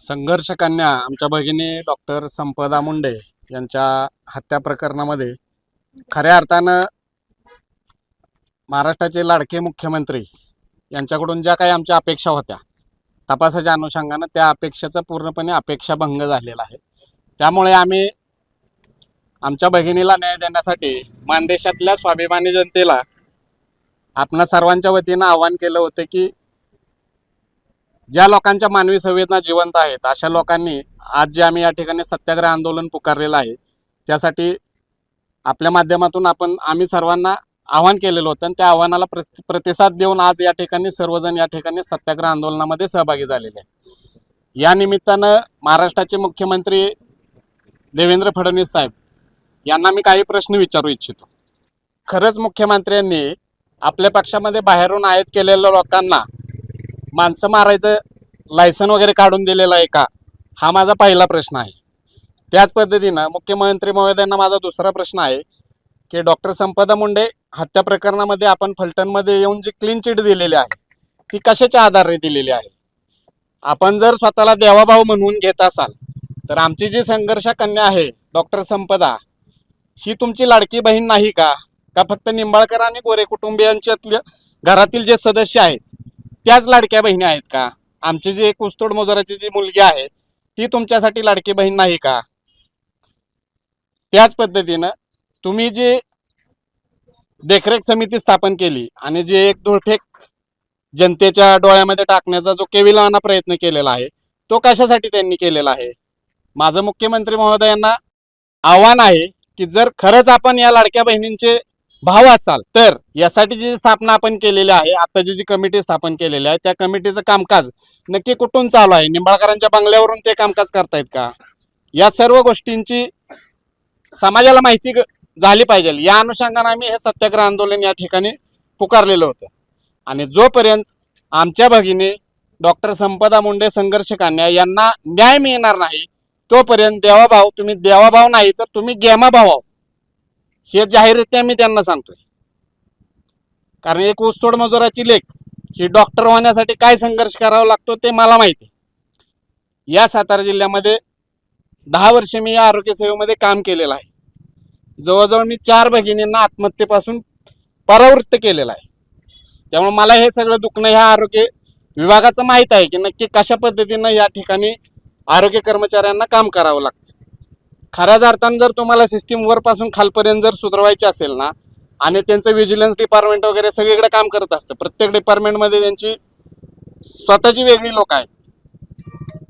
संघर्ष कन्या आमच्या भगिनी डॉक्टर संपदा मुंडे यांच्या हत्या प्रकरणामध्ये खऱ्या अर्थानं महाराष्ट्राचे लाडके मुख्यमंत्री यांच्याकडून ज्या काही आमच्या अपेक्षा होत्या तपासाच्या अनुषंगानं त्या अपेक्षेचा पूर्णपणे अपेक्षाभंग झालेला आहे. त्यामुळे आम्ही आमच्या भगिनीला न्याय देण्यासाठी मानदेशातल्या स्वाभिमानी जनतेला आपणा सर्वांच्या वतीनं आवाहन केलं होतं की ज्या लोकांच्या मानवी संवेदना जिवंत आहेत अशा लोकांनी आज जे आम्ही या ठिकाणी सत्याग्रह आंदोलन पुकारलेलं आहे त्यासाठी आपल्या माध्यमातून आपण आम्ही सर्वांना आव्हान केलेलं होतं आणि त्या आव्हानाला प्र प्रतिसाद देऊन आज या ठिकाणी सर्वजण या ठिकाणी सत्याग्रह आंदोलनामध्ये सहभागी झालेले आहेत. या निमित्तानं महाराष्ट्राचे मुख्यमंत्री देवेंद्र फडणवीस साहेब यांना मी काही प्रश्न विचारू इच्छितो. खरंच मुख्यमंत्र्यांनी आपल्या पक्षामध्ये बाहेरून आयात केलेल्या लोकांना माणसं मारायचं लायसन वगैरे काढून दिलेलं आहे का? हा माझा पहिला प्रश्न आहे. त्याच पद्धतीनं मुख्यमंत्री महोदयांना माझा दुसरा प्रश्न आहे की डॉक्टर संपदा मुंडे हत्या प्रकरणामध्ये आपण फलटणमध्ये येऊन जी क्लीन चिट दिलेली आहे ती कशाच्या आधारे दिलेली आहे? आपण जर स्वतःला देवाभाव म्हणून घेत असाल तर आमची जी संघर्ष कन्या आहे डॉक्टर संपदा ही तुमची लाडकी बहीण नाही का? का फक्त निंबाळकर आणि गोरे कुटुंबियांच्यातल्या घरातील जे सदस्य आहेत त्याच लाडक्या बहिणी आहेत का? आमची जी एक ऊसतोड जी मुलगी आहे ती तुमच्यासाठी लाडकी बहीण नाही का? त्याच पद्धतीनं तुम्ही जी देखरेख समिती स्थापन केली आणि जे एक धुळफेक जनतेच्या डोळ्यामध्ये टाकण्याचा जो केविलाना प्रयत्न केलेला आहे तो कशासाठी त्यांनी केलेला आहे? माझं मुख्यमंत्री महोदयांना आव्हान आहे की जर खरंच आपण या लाडक्या बहिणींचे भाव असाल तर यासाठी जी स्थापना आपण केलेली आहे आताची जी कमिटी स्थापन केलेली आहे त्या कमिटीचं कामकाज नक्की कुठून चालू आहे? निंबाळकरांच्या बंगल्यावरून ते कामकाज करतायत का? या सर्व गोष्टींची समाजाला माहिती झाली पाहिजे. या अनुषंगाने आम्ही हे सत्याग्रह आंदोलन या ठिकाणी पुकारलेलं होतं. आणि जोपर्यंत आमच्या भगिनी डॉक्टर संपदा मुंडे संघर्ष कन्या यांना न्याय मिळणार नाही तोपर्यंत देवाभाव तुम्ही देवाभाव नाही तर तुम्ही गेमाभाव आहो. हे जाहीररित्या मी त्यांना सांगतोय. कारण एक ऊसतोड मजुराची लेख ही डॉक्टर होण्यासाठी काय संघर्ष करावा लागतो ते मला माहिती आहे. या सातारा जिल्ह्यामध्ये दहा वर्षे मी या आरोग्य सेवेमध्ये काम केलेलं आहे. जवळजवळ मी चार भगिनींना आत्महत्येपासून परावृत्त केलेलं आहे. त्यामुळे मला हे सगळं दुखणं ह्या आरोग्य विभागाचं माहीत आहे की नक्की कशा पद्धतीनं या ठिकाणी आरोग्य कर्मचाऱ्यांना काम करावं लागतं. खऱ्याच अर्थानं जर तुम्हाला सिस्टीम वरपासून खालपर्यंत जर सुधारवायची असेल ना आणि त्यांचं विजिलन्स डिपार्टमेंट वगैरे सगळीकडे काम करत असतं प्रत्येक डिपार्टमेंटमध्ये त्यांची स्वतःची वेगळी लोक आहेत.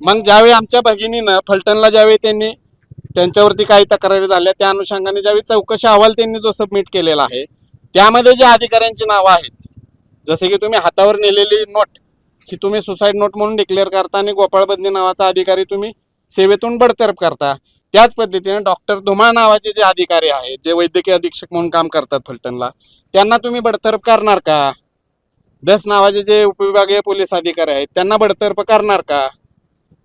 मग ज्यावेळी आमच्या भगिनीनं फलटणला ज्यावेळी त्यांनी त्यांच्यावरती काही तक्रारी झाल्या त्या अनुषंगाने ज्यावेळी चौकशी अहवाल त्यांनी जो सबमिट केलेला आहे त्यामध्ये जे अधिकाऱ्यांची नावं आहेत जसे की तुम्ही हातावर नेलेली नोट ही तुम्ही सुसाईड नोट म्हणून डिक्लेअर करता आणि गोपाळ बदनी नावाचा अधिकारी तुम्ही सेवेतून बडतर्फ करता त्याच पद्धतीने डॉक्टर धुमाळ नावाचे जे अधिकारी आहेत जे वैद्यकीय अधीक्षक म्हणून काम करतात फलटणला त्यांना तुम्ही बडतर्फ करणार का? दस नावाचे जे उपविभागीय पोलीस अधिकारी आहेत त्यांना बडतर्फ करणार का?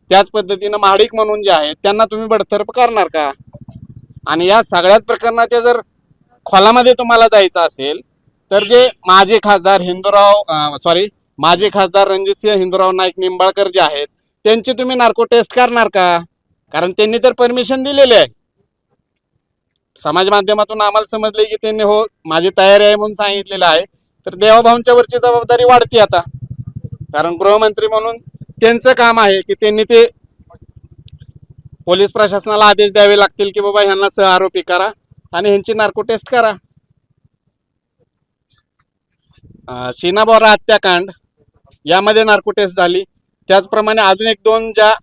त्याच पद्धतीनं महाडिक म्हणून जे आहेत त्यांना तुम्ही बडतर्फ करणार का? आणि या सगळ्याच प्रकरणाच्या जर खोलामध्ये तुम्हाला जायचं असेल तर जे माजी खासदार हिंदूराव सॉरी माजी खासदार रणजितसिंह हिंदूराव नाईक निंबाळकर जे आहेत त्यांची तुम्ही नार्को टेस्ट करणार का? कारण त्यांनी तर परमिशन दिलेली आहे. समाज माध्यमातून आम्हाला समजले की त्यांनी हो माझी तयारी आहे म्हणून सांगितलेलं आहे. तर देवाभाऊंच्या वरची जबाबदारी वाढते आता. कारण गृहमंत्री म्हणून त्यांचं काम आहे की त्यांनी ते पोलीस प्रशासनाला आदेश द्यावे लागतील की बाबा ह्यांना सह आरोपी करा आणि ह्यांची नार्को टेस्ट करा. अं, शीना बोरा हत्याकांड यामध्ये नार्को टेस्ट झाली. त्याचप्रमाणे अजून एक दोन ज्या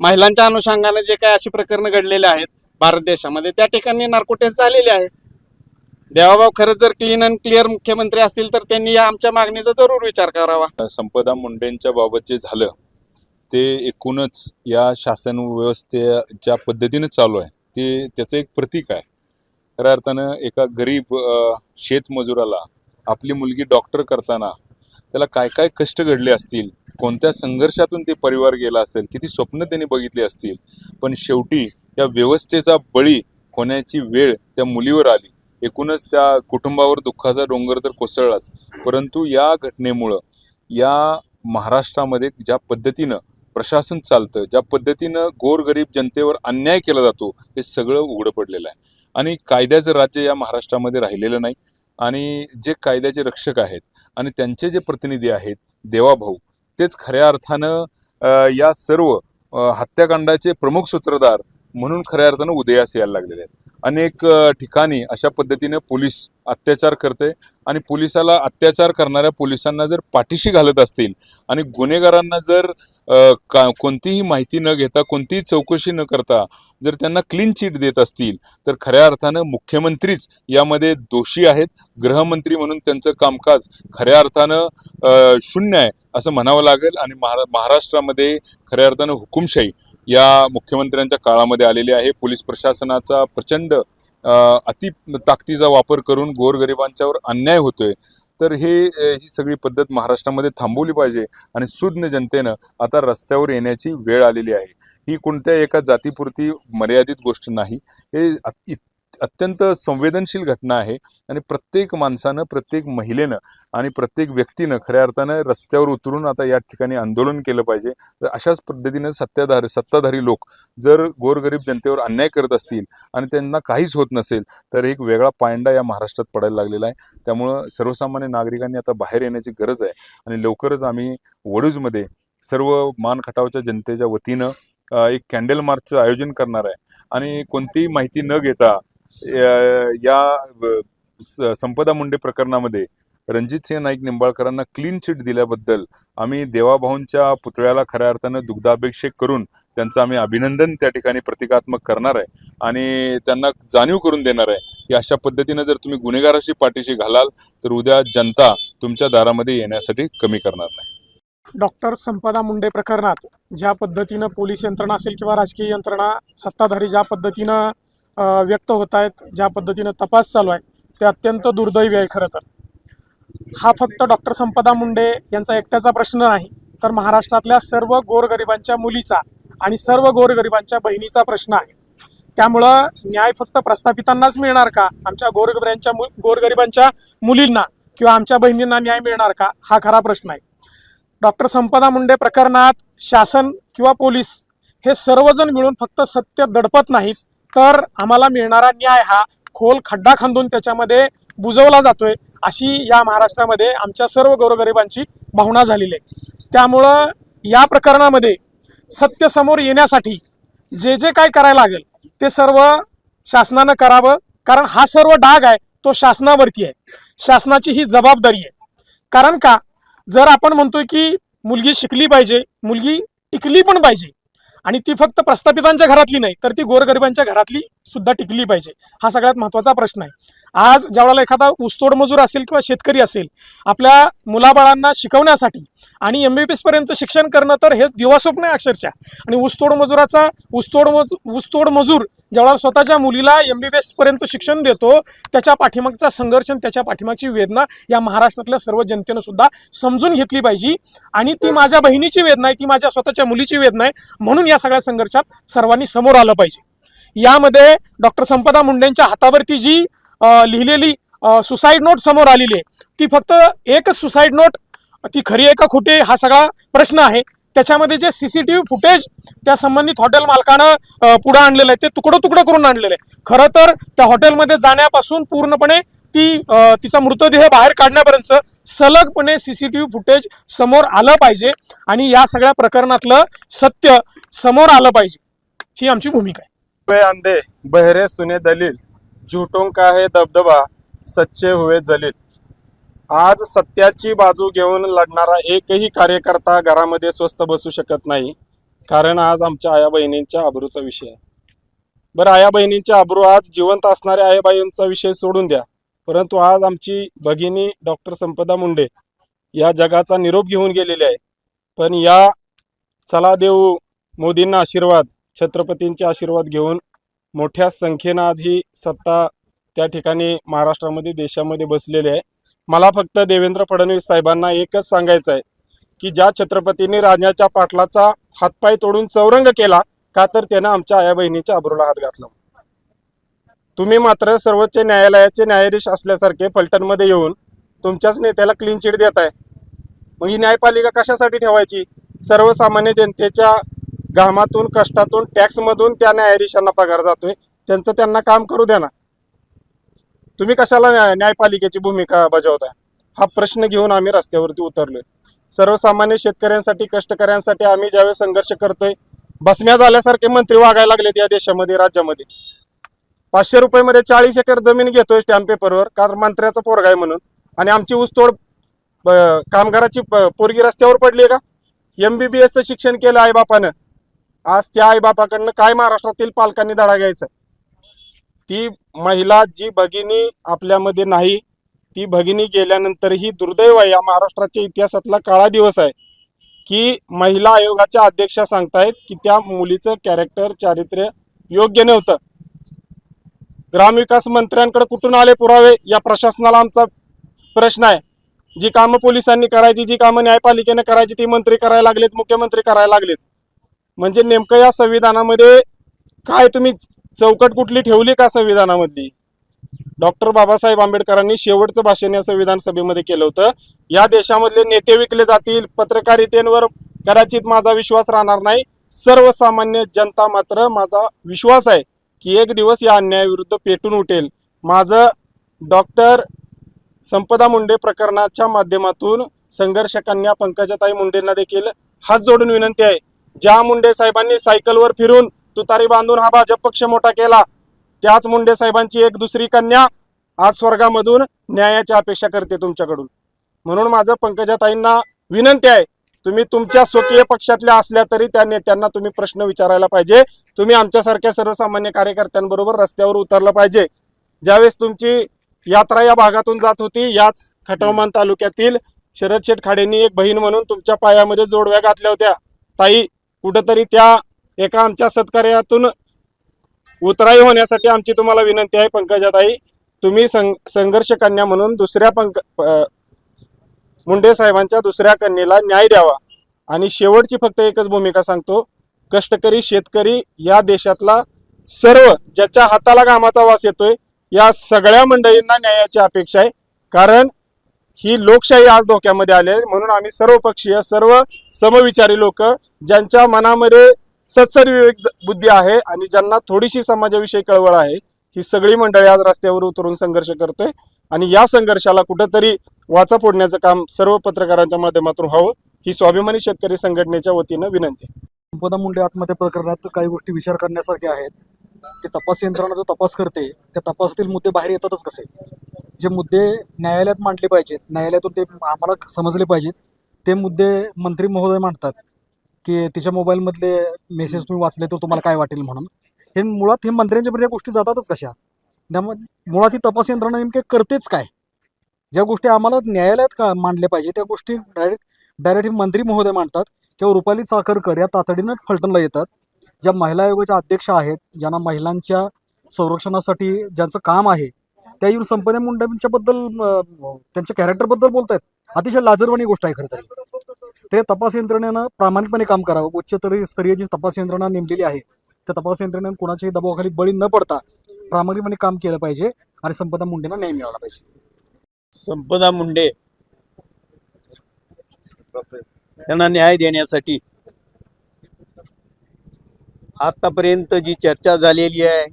महिलांच्या अनुषंगाने जे काही अशी प्रकरणं घडलेले आहेत भारत देशामध्ये त्या ठिकाणी नार्को झालेले आहे. देवाभाऊ खरंच जर क्लीन अँड क्लिअर मुख्यमंत्री असतील तर त्यांनी या आमच्या मागणीचा जरूर विचार करावा. संपदा मुंडेंच्या बाबत जे झालं ते एकूणच या शासन व्यवस्थेच्या पद्धतीनं चालू आहे. ते त्याचं एक प्रतीक आहे. खऱ्या अर्थानं एका गरीब शेतमजुराला आपली मुलगी डॉक्टर करताना त्याला काय काय कष्ट घडले असतील कोणत्या संघर्षातून ते परिवार गेला असेल किती स्वप्न त्यांनी बघितली असतील पण शेवटी या व्यवस्थेचा बळी होण्याची वेळ त्या मुलीवर आली. एकूणच त्या कुटुंबावर दुःखाचा डोंगर तर कोसळलाच परंतु या घटनेमुळं या महाराष्ट्रामध्ये ज्या पद्धतीनं प्रशासन चालतं ज्या पद्धतीनं गोरगरीब जनतेवर अन्याय केला जातो हे सगळं उघडं पडलेलं आहे. आणि कायद्याचं राज्य या महाराष्ट्रामध्ये राहिलेलं नाही. आणि जे कायद्याचे रक्षक आहेत आणि त्यांचे जे प्रतिनिधी आहेत देवाभाऊ तेच खऱ्या अर्थानं या सर्व हत्याकांडाचे प्रमुख सूत्रधार म्हणून खऱ्या अर्थानं उदयास यायला लागलेले आहेत. अनेक ठिकाणी अशा पद्धतीने पोलीस अत्याचार करते आणि पोलिसाला अत्याचार करणाऱ्या पोलिसांना जर पाठीशी घालत असतील आणि गुन्हेगारांना जर का कोणतीही माहिती न घेता कोणतीही चौकशी न करता जर त्यांना क्लीन चिट देत असतील तर खऱ्या अर्थानं मुख्यमंत्रीच यामध्ये दोषी आहेत. गृहमंत्री म्हणून त्यांचं कामकाज खऱ्या अर्थानं शून्य आहे असं म्हणावं लागेल. आणि महा महाराष्ट्रामध्ये खऱ्या अर्थानं हुकुमशाही या मुख्यमंत्र्यांच्या काळामध्ये आलेली आहे. पोलीस प्रशासनाचा प्रचंड अति ताकदीचा वापर करून गोरगरिबांच्यावर अन्याय होतोय. तर हे ही सगळी पद्धत महाराष्ट्रामध्ये थांबवली पाहिजे आणि सुज्ञ जनतेनं आता रस्त्यावर येण्याची वेळ आलेली आहे. ही कोणत्या एका जातीपुरती मर्यादित गोष्ट नाही. हे इत- अत्यंत संवेदनशील घटना आहे आणि प्रत्येक माणसानं प्रत्येक महिलेनं आणि प्रत्येक व्यक्तीनं खऱ्या अर्थानं रस्त्यावर उतरून आता या ठिकाणी आंदोलन केलं पाहिजे. तर अशाच पद्धतीनं सत्ताधारी सत्ताधारी लोक जर गोरगरीब जनतेवर अन्याय करत असतील आणि त्यांना काहीच होत नसेल तर एक वेगळा पायंडा या महाराष्ट्रात पडायला लागलेला आहे. त्यामुळं सर्वसामान्य नागरिकांनी आता बाहेर येण्याची गरज आहे आणि लवकरच आम्ही वडूजमध्ये सर्व मान खटावच्या जनतेच्या वतीनं एक कॅन्डल मार्चचं आयोजन करणार आहे. आणि कोणतीही माहिती न घेता या- संपदा मुंडे प्रकरणामध्ये रणजित सिंह नाईक निंबाळकरांना क्लीन चिट दिल्याबद्दल आम्ही देवाभाऊंच्या पुतळ्याला खऱ्या अर्थानं दुग्धाभिषेक करून त्यांचं आम्ही अभिनंदन त्या ठिकाणी प्रतिकात्मक करणार आहे आणि त्यांना जाणीव करून देणार आहे. की अशा पद्धतीनं जर तुम्ही गुन्हेगाराशी पाठीशी घालाल तर उद्या जनता तुमच्या दारामध्ये येण्यासाठी कमी करणार नाही. डॉक्टर संपदा मुंडे प्रकरणात ज्या पद्धतीनं पोलीस यंत्रणा असेल किंवा राजकीय यंत्रणा सत्ताधारी ज्या पद्धतीनं व्यक्त होत आहेत ज्या पद्धतीनं तपास चालू आहे ते अत्यंत दुर्दैवी आहे खरं तर. हा फक्त डॉक्टर संपदा मुंडे यांचा एकट्याचा प्रश्न नाही तर महाराष्ट्रातल्या सर्व गोरगरिबांच्या मुलीचा आणि सर्व गोरगरिबांच्या बहिणीचा प्रश्न आहे. त्यामुळं न्याय फक्त प्रस्थापितांनाच मिळणार का? आमच्या गोरगरिबांच्या मु गोरगरिबांच्या मुलींना किंवा आमच्या बहिणींना न्याय मिळणार का? हा खरा प्रश्न आहे. डॉक्टर संपदा मुंडे प्रकरणात शासन किंवा पोलीस हे सर्वजण मिळून फक्त सत्य दडपत नाहीत तर आम्हाला मिळणारा न्याय हा खोल खड्डा खांदून त्याच्यामध्ये बुजवला जातोय अशी या महाराष्ट्रामध्ये आमच्या सर्व गोरगरिबांची भावना झालेली आहे. त्यामुळं या प्रकरणामध्ये सत्य समोर येण्यासाठी जे जे काय करायला लागेल ते सर्व शासनानं करावं कारण हा सर्व डाग आहे तो शासनावरती आहे. शासनाची ही जबाबदारी आहे. कारण का? जर आपण म्हणतोय की मुलगी शिकली पाहिजे मुलगी टिकली पण पाहिजे आणि ती फक्त प्रस्थापितांच्या घरातली नाही तर ती गोरगरिबांच्या घरातली सुद्धा टिकली पाहिजे. हा सगळ्यात महत्त्वाचा प्रश्न आहे. आज ज्यावेळेला एखादा ऊसतोड मजूर असेल किंवा शेतकरी असेल आपल्या मुलाबाळांना शिकवण्यासाठी आणि एम बी बी एसपर्यंत शिक्षण करणं तर हे दिवास्वप्न आहे अक्षरशः. आणि ऊसतोड मजुराचा ऊसतोड मज ऊसतोड मजूर ज्यावेळेला स्वतःच्या मुलीला एम बी बी एसपर्यंत शिक्षण देतो त्याच्या पाठीमागचा संघर्ष आणि त्याच्या पाठीमागची वेदना या महाराष्ट्रातल्या सर्व जनतेनं सुद्धा समजून घेतली पाहिजे. आणि ती माझ्या बहिणीची वेदना आहे ती माझ्या स्वतःच्या मुलीची वेदना आहे म्हणून या सगळ्या संघर्षात सर्वांनी समोर आलं पाहिजे. यामध्ये डॉक्टर संपदा मुंडेंच्या हातावरती जी लिहिलेली सुसाईड नोट समोर आलेली आहे. ती फक्त एकच सुसाईड नोट ती खरी आहे का खोटी हा सगळा प्रश्न आहे. त्याच्यामध्ये जे सीसीटीव्ही फुटेज त्या संबंधित हॉटेल मालकानं पुढं आणलेलं आहे. ते तुकडं तुकडं करून आणलेलं आहे. खरं तर त्या हॉटेलमध्ये जाण्यापासून पूर्णपणे ती तिचा मृतदेह बाहेर काढण्यापर्यंत सलगपणे सीसीटीव्ही फुटेज समोर आलं पाहिजे आणि या सगळ्या प्रकरणातलं सत्य समोर आलं पाहिजे. ही आमची भूमिका आहे. अंधे बहरे सुने दलील. झूठों का है दबदबा सच्चे हुए जलील. आज सत्याची बाजू घेऊन लढणारा एकही कार्यकर्ता घरामध्ये स्वस्त बसू शकत नाही कारण आज आमच्या आया बहिणींच्या आबरूचा विषय आहे. बरं आया बहिणींच्या आबरू आज जिवंत असणाऱ्या आईबाईंचा विषय सोडून द्या परंतु आज आमची भगिनी डॉक्टर संपदा मुंडे या जगाचा निरोप घेऊन गेलेली आहे. पण या चला देऊ मोदींना आशीर्वाद छत्रपतींचे आशीर्वाद घेऊन मोठ्या संख्येनं आज ही सत्ता त्या ठिकाणी महाराष्ट्रामध्ये देशामध्ये बसलेली आहे. मला फक्त देवेंद्र फडणवीस साहेबांना एकच सांगायचं आहे की ज्या छत्रपतींनी राजाच्या पाटलाचा हातपाय तोडून चौरंग केला का तर त्यानं आमच्या आया बहिणीच्या अब्रूला हात घातला. तुम्ही मात्र सर्वोच्च न्यायालयाचे न्यायाधीश असल्यासारखे फलटणमध्ये येऊन तुमच्याच नेत्याला क्लीन चिट देत आहे मग ही न्यायपालिका कशासाठी ठेवायची? सर्वसामान्य जनतेच्या घामातून कष्टातून टॅक्समधून त्या न्यायाधीशांना पगार जातोय. त्यांचं त्यांना काम करू द्या ना. तुम्ही कशाला न्यायपालिकेची भूमिका बजावताय? हा प्रश्न घेऊन आम्ही रस्त्यावरती उतरलोय. सर्वसामान्य शेतकऱ्यांसाठी कष्टकऱ्यांसाठी आम्ही ज्यावेळेस संघर्ष करतोय बसम्या झाल्यासारखे मंत्री वागायला लागलेत या देशामध्ये राज्यामध्ये. पाचशे रुपयामध्ये चाळीस एकर जमीन घेतोय स्टॅम्प पेपरवर कारण मंत्र्याचा पोरगा आहे म्हणून. आणि आमची ऊसतोड कामगाराची पोरगी रस्त्यावर पडली का? एम बी बी एसचं शिक्षण केलं आईबापानं आज त्या आईबापाकडनं काय महाराष्ट्रातील पालकांनी धडा घ्यायचा? ती महिला जी भगिनी आपल्यामध्ये नाही ती भगिनी गेल्यानंतरही दुर्दैव आहे. या महाराष्ट्राच्या इतिहासातला काळा दिवस आहे की महिला आयोगाच्या अध्यक्षा सांगतायत की त्या मुलीचं कॅरेक्टर चारित्र्य योग्य नव्हतं. ग्रामविकास मंत्र्यांकडे कुठून आले पुरावे? या प्रशासनाला आमचा प्रश्न आहे. जी कामं पोलिसांनी करायची जी कामं न्यायपालिकेने करायची ती मंत्री करायला लागलेत मुख्यमंत्री करायला लागलेत. म्हणजे नेमकं या संविधानामध्ये काय तुम्ही चौकट कुठली ठेवली का संविधानामधली? डॉक्टर बाबासाहेब आंबेडकरांनी शेवटचं भाषण या संविधान सभेमध्ये केलं होतं. या देशामधले नेते विकले जातील पत्रकारितेवर कदाचित माझा विश्वास राहणार नाही. सर्वसामान्य जनता मात्र माझा विश्वास आहे की एक दिवस या अन्यायाविरुद्ध पेटून उठेल. माझं डॉक्टर संपदा मुंडे प्रकरणाच्या माध्यमातून संघर्षकांना पंकजाताई मुंडेंना देखील हात जोडून विनंती आहे. ज्या मुंडे साहेबांनी सायकलवर फिरून तुतारी बांधून हा भाजप पक्ष मोठा केला त्याच मुंडे साहेबांची एक दुसरी कन्या आज स्वर्गामधून न्यायाची अपेक्षा करते तुमच्याकडून. म्हणून माझं पंकजाताईंना विनंती आहे तुम्ही तुमच्या स्वकीय पक्षातल्या असल्या तरी त्या नेत्यांना तुम्ही प्रश्न विचारायला पाहिजे. तुम्ही आमच्यासारख्या सर्वसामान्य कार्यकर्त्यांबरोबर रस्त्यावर उतरलं पाहिजे. ज्यावेळेस तुमची यात्रा या भागातून जात होती याच खटवमान तालुक्यातील शरद शेठ खाडेंनी एक बहीण म्हणून तुमच्या पायामध्ये जोडव्या घातल्या होत्या. ताई कुठंतरी त्या एका आमच्या सत्कार्यातून उतराई होण्यासाठी आमची तुम्हाला विनंती आहे पंकजाताई तुम्ही सं संघर्ष कन्या म्हणून दुसऱ्या पंक मुंडे साहेबांच्या दुसऱ्या कन्येला न्याय द्यावा. आणि शेवटची फक्त एकच भूमिका सांगतो. कष्टकरी शेतकरी या देशातला सर्व ज्याच्या हाताला कामाचा वास येतोय या सगळ्या मंडळींना न्यायाची अपेक्षा आहे. कारण ही लोकशाही आज धोक्यामध्ये आली आहे. म्हणून आम्ही सर्व पक्षीय सर्व समविचारी लोक ज्यांच्या मनामध्ये सत्सरविवेक बुद्धी आहे आणि ज्यांना थोडीशी समाजाविषयी कळवळ आहे ही सगळी मंडळी आज रस्त्यावर उतरून संघर्ष करतोय. आणि या संघर्षाला कुठंतरी वाचा फोडण्याचं काम सर्व पत्रकारांच्या माध्यमातून व्हावं ही स्वाभिमानी शेतकरी संघटनेच्या वतीनं विनंती संपदा मुंडे आत्महत्या प्रकरणात काही गोष्टी विचार करण्यासारख्या आहेत. ते तपास यंत्रणा जो तपास करते त्या तपासातील मुद्दे बाहेर येतातच कसे? जे मुद्दे न्यायालयात मांडले पाहिजेत न्यायालयातून ते आम्हाला समजले पाहिजेत ते मुद्दे मंत्री महोदय मांडतात की तिच्या मोबाईलमधले मेसेज तुम्ही वाचले तर तुम्हाला काय वाटेल म्हणून. हे मुळात हे मंत्र्यांच्यापर्यंत या गोष्टी जातातच कशा? त्यामुळे मुळात ही तपास यंत्रणा नेमके करतेच काय? ज्या गोष्टी आम्हाला न्यायालयात का मांडल्या पाहिजे त्या गोष्टी डायरेक्ट डायरेक्ट हे मंत्री महोदय मांडतात किंवा रुपाली चाकरकर या तातडीनं फलटणला येतात ज्या महिला आयोगाच्या अध्यक्ष आहेत ज्यांना महिलांच्या संरक्षणासाठी ज्यांचं काम आहे त्या येऊन संपदा मुंडेंच्याबद्दल बद्दल त्यांच्या कॅरेक्टरबद्दल बोलतायत. अतिशय लाजरवाणी गोष्ट आहे खरं तरी. ते तपास यंत्रणेनं प्रामाणिकपणे काम करावं. उच्चतरी स्तरीय जी तपास यंत्रणा नेमलेली आहे त्या तपास यंत्रणेनं कोणाच्याही दबावाखाली बळी न पडता प्रामाणिकपणे काम केलं पाहिजे आणि संपदा मुंडेंना न्याय मिळाला पाहिजे. संपदा मुंडे त्यांना न्याय देण्यासाठी आतापर्यंत जी चर्चा झालेली आहे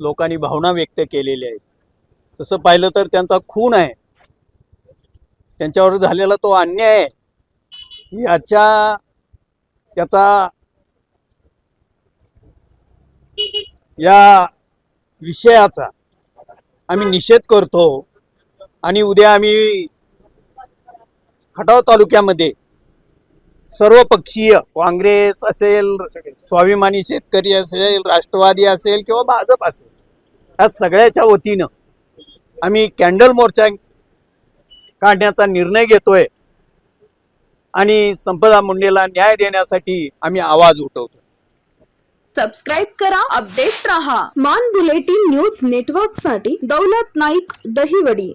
लोकांनी भावना व्यक्त केलेल्या आहेत. तसं पाहिलं तर त्यांचा खून आहे. त्यांच्यावर झालेला तो अन्याय आहे. याच्या याचा या विषयाचा आम्ही निषेध करतो आणि उद्या आम्ही खटाव तालुक्यामध्ये सर्व पक्षीय काँग्रेस असेल स्वाभिमानी शेतकरी असेल राष्ट्रवादी असेल किंवा भाजप असेल या सगळ्याच्या वतीनं आम्ही कॅन्डल मोर्चा काढण्याचा निर्णय घेतोय. आणि संपदा मुंडेला न्याय देण्यासाठी आम्ही आवाज उठवतो सबस्क्राईब करा अपडेट रहा. मान बुलेटिन न्यूज नेटवर्कसाठी दौलत नाईक दहिवडी.